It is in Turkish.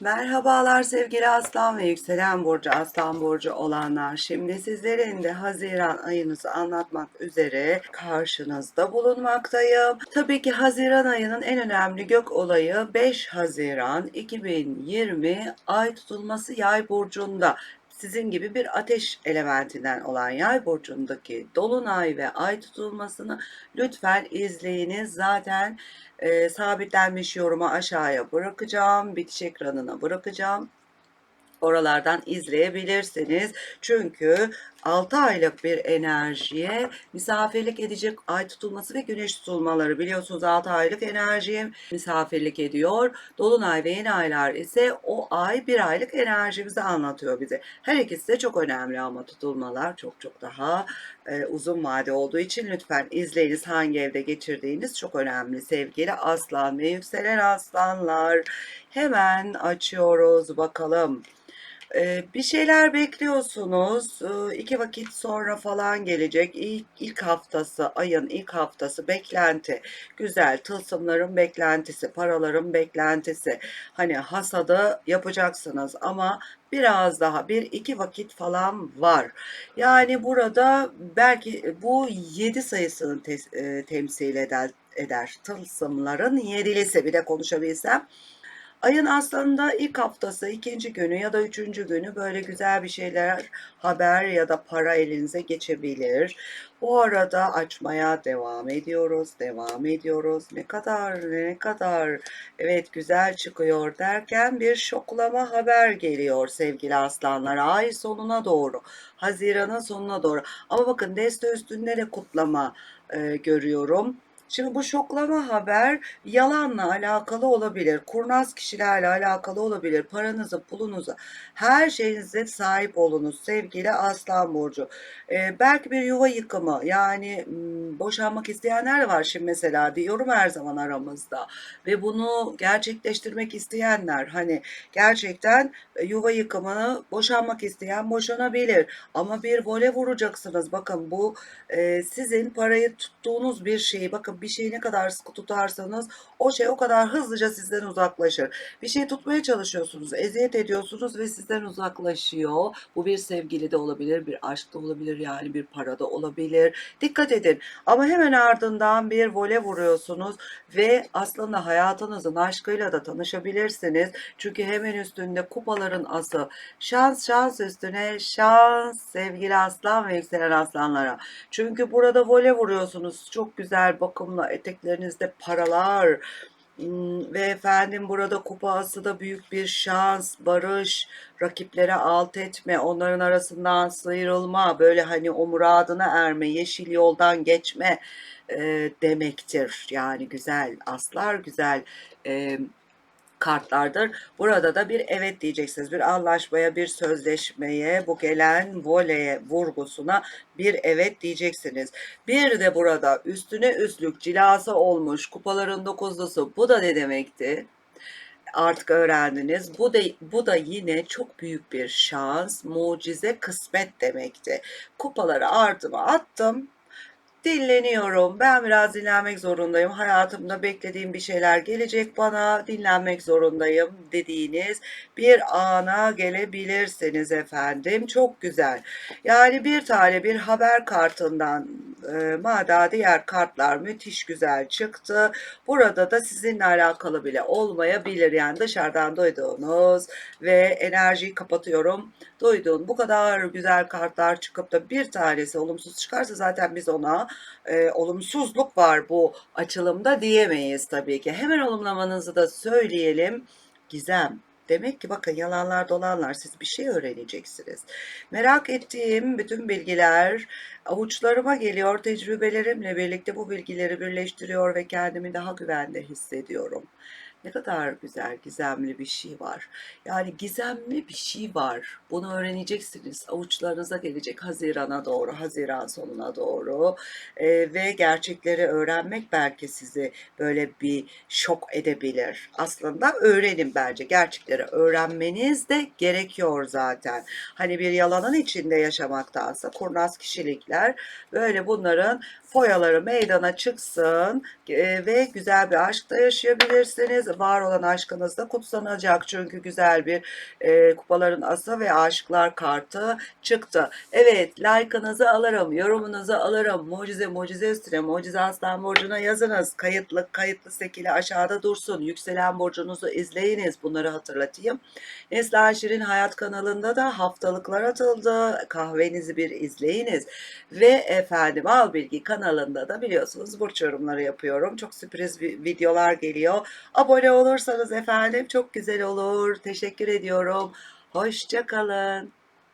Merhabalar sevgili Aslan ve yükselen burcu Aslan burcu olanlar. Şimdi sizlerin de Haziran ayınızı anlatmak üzere karşınızda bulunmaktayım. Tabii ki Haziran ayının en önemli gök olayı 5 Haziran 2020 ay tutulması Yay burcunda. Sizin gibi bir ateş elementinden olan Yay burcundaki dolunay ve ay tutulmasını lütfen izleyiniz. Zaten e, sabitlenmiş yoruma aşağıya bırakacağım. Bitiş ekranına bırakacağım. Oralardan izleyebilirsiniz. Çünkü 6 aylık bir enerjiye misafirlik edecek ay tutulması ve güneş tutulmaları biliyorsunuz 6 aylık enerjiye misafirlik ediyor. Dolunay ve yeni aylar ise o ay bir aylık enerjimizi anlatıyor bize. Her ikisi de çok önemli ama tutulmalar çok çok daha e, uzun vade olduğu için lütfen izleyiniz hangi evde geçirdiğiniz çok önemli sevgili aslan ve yükselen aslanlar. Hemen açıyoruz bakalım. Bir şeyler bekliyorsunuz. Ee, iki vakit sonra falan gelecek. İlk, ilk haftası, ayın ilk haftası beklenti. Güzel. Tılsımların beklentisi, paraların beklentisi. Hani hasadı yapacaksınız ama biraz daha bir iki vakit falan var. Yani burada belki bu 7 sayısını te- temsil eder, eder. Tılsımların yedilisi bir de konuşabilsem. Ayın aslında ilk haftası, ikinci günü ya da üçüncü günü böyle güzel bir şeyler, haber ya da para elinize geçebilir. Bu arada açmaya devam ediyoruz, devam ediyoruz. Ne kadar, ne kadar, evet güzel çıkıyor derken bir şoklama haber geliyor sevgili aslanlar. Ay sonuna doğru, Haziran'ın sonuna doğru. Ama bakın deste üstünde de kutlama e, görüyorum. Şimdi bu şoklama haber yalanla alakalı olabilir, kurnaz kişilerle alakalı olabilir, paranızı, pulunuzu, her şeyinize sahip olunuz sevgili Aslan Burcu. Ee, belki bir yuva yıkımı yani m, boşanmak isteyenler var şimdi mesela diyorum her zaman aramızda. Ve bunu gerçekleştirmek isteyenler hani gerçekten e, yuva yıkımını boşanmak isteyen boşanabilir. Ama bir vole vuracaksınız. Bakın bu e, sizin parayı tuttuğunuz bir şeyi bakın bir şeyi ne kadar sıkı tutarsanız o şey o kadar hızlıca sizden uzaklaşır. Bir şey tutmaya çalışıyorsunuz, eziyet ediyorsunuz ve sizden uzaklaşıyor. Bu bir sevgili de olabilir, bir aşk da olabilir yani bir para da olabilir. Dikkat edin ama hemen ardından bir vole vuruyorsunuz ve aslında hayatınızın aşkıyla da tanışabilirsiniz. Çünkü hemen üstünde kupaların ası. Şans şans üstüne şans sevgili aslan ve yükselen aslanlara. Çünkü burada vole vuruyorsunuz. Çok güzel bakımla eteklerinizde paralar. Hmm, Ve efendim burada kupa ası da büyük bir şans, barış, rakiplere alt etme, onların arasından sıyrılma, böyle hani o muradına erme, yeşil yoldan geçme e, demektir. Yani güzel aslar, güzel e, kartlardır. Burada da bir evet diyeceksiniz. Bir anlaşmaya, bir sözleşmeye, bu gelen voleye vurgusuna bir evet diyeceksiniz. Bir de burada üstüne üstlük cilası olmuş kupaların dokuzlusu. Bu da ne demekti? Artık öğrendiniz. Bu da bu da yine çok büyük bir şans, mucize, kısmet demekti. Kupaları ardıma attım. Dinleniyorum. Ben biraz dinlenmek zorundayım. Hayatımda beklediğim bir şeyler gelecek bana. Dinlenmek zorundayım dediğiniz bir ana gelebilirsiniz efendim. Çok güzel. Yani bir tane bir haber kartından e, mada diğer kartlar müthiş güzel çıktı. Burada da sizinle alakalı bile olmayabilir. Yani dışarıdan duyduğunuz ve enerjiyi kapatıyorum. Duyduğun bu kadar güzel kartlar çıkıp da bir tanesi olumsuz çıkarsa zaten biz ona e, olumsuzluk var bu açılımda diyemeyiz tabii ki. Hemen olumlamanızı da söyleyelim. Gizem. Demek ki bakın yalanlar dolanlar siz bir şey öğreneceksiniz. Merak ettiğim bütün bilgiler avuçlarıma geliyor. Tecrübelerimle birlikte bu bilgileri birleştiriyor ve kendimi daha güvende hissediyorum. Ne kadar güzel, gizemli bir şey var. Yani gizemli bir şey var. Bunu öğreneceksiniz. Avuçlarınıza gelecek Haziran'a doğru, Haziran sonuna doğru. Ee, ve gerçekleri öğrenmek belki sizi böyle bir şok edebilir. Aslında öğrenin bence. Gerçekleri öğrenmeniz de gerekiyor zaten. Hani bir yalanın içinde yaşamaktansa kurnaz kişilikler böyle bunların foyaları meydana çıksın e, ve güzel bir aşkta yaşayabilirsiniz. Var olan aşkınız da kutsanacak çünkü güzel bir e, kupaların ası ve aşıklar kartı çıktı. Evet like'ınızı alırım, yorumunuzu alırım. Mucize mucize üstüne mucize aslan burcuna yazınız. Kayıtlı kayıtlı sekili aşağıda dursun. Yükselen burcunuzu izleyiniz. Bunları hatırlatayım. Neslihan Şirin Hayat kanalında da haftalıklar atıldı. Kahvenizi bir izleyiniz. Ve efendim Al Bilgi kanalında da biliyorsunuz burç yorumları yapıyorum. Çok sürpriz vi- videolar geliyor. Abone olursanız efendim çok güzel olur. Teşekkür ediyorum. Hoşça kalın.